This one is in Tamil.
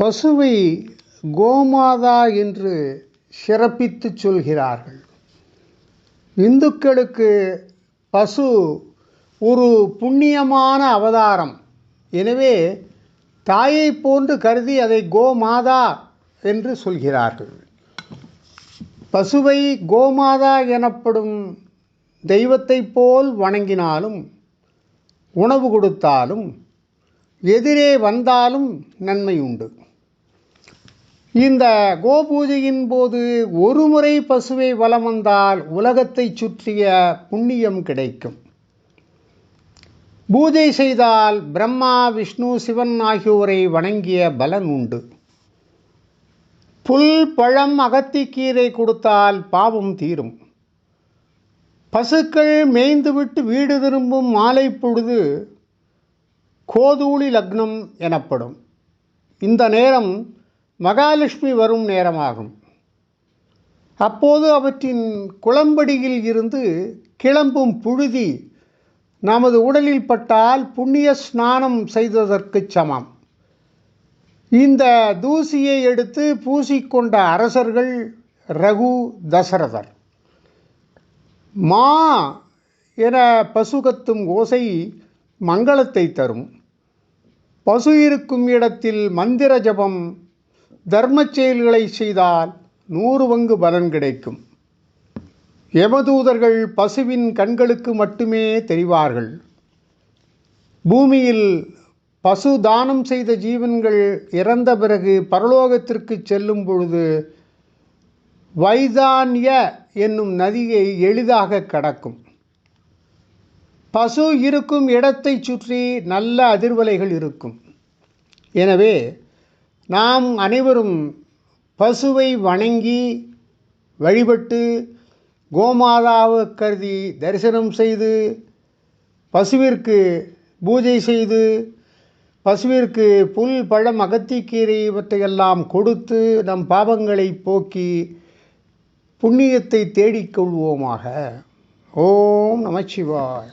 பசுவை கோமாதா என்று சிறப்பித்துச் சொல்கிறார்கள். இந்துக்களுக்கு பசு ஒரு புண்ணியமான அவதாரம். எனவே தாயை போன்று கருதி அதை கோமாதா என்று சொல்கிறார்கள். பசுவை கோமாதா எனப்படும் தெய்வத்தைப் போல் வணங்கினாலும் உணவு கொடுத்தாலும் எதிரே வந்தாலும் நன்மை உண்டு இந்த கோபூஜையின் போது ஒரு முறை பசுவை வலம் வந்தால் உலகத்தை சுற்றிய புண்ணியம் கிடைக்கும். பூஜை செய்தால் பிரம்மா விஷ்ணு சிவன் ஆகியோரை வணங்கிய பலன் உண்டு. புல் பழம் அகத்திக்கீரை கொடுத்தால் பாவம் தீரும். பசுக்கள் மேய்ந்துவிட்டு வீடு திரும்பும் மாலை பொழுது கோதூளி லக்னம் எனப்படும். இந்த நேரம் மகாலட்சுமி வரும் நேரமாகும். அப்போது அவற்றின் குளம்படியில் இருந்து கிளம்பும் புழுதி நமது உடலில் பட்டால் புண்ணிய ஸ்நானம் செய்ததற்கு சமம். இந்த தூசியை எடுத்து பூசிக்கொண்ட அரசர்கள் ரகு தசரதர். மா என பசு கத்தும் ஓசை மங்களத்தை தரும். பசு இருக்கும் இடத்தில் மந்திர ஜபம் தர்ம செயல்களை செய்தால் நூறு பங்கு பலன் கிடைக்கும். யமதூதர்கள் பசுவின் கண்களுக்கு மட்டுமே தெரிவார்கள். பூமியில் பசு தானம் செய்த ஜீவன்கள் இறந்த பிறகு பரலோகத்திற்கு செல்லும் பொழுது வைதான்ய என்னும் நதியை எளிதாக கடக்கும். பசு இருக்கும் இடத்தை சுற்றி நல்ல அதிர்வலைகள் இருக்கும். எனவே நாம் அனைவரும் பசுவை வணங்கி வழிபட்டு கோமாதாவை கருதி தரிசனம் செய்து பசுவிற்கு பூஜை செய்து பசுவிற்கு புல் பழம் அகத்திக்கீரை இவற்றையெல்லாம் கொடுத்து நம் பாவங்களை போக்கி புண்ணியத்தை தேடிக்கொள்வோமாக ஓம் நமச்சிவாய்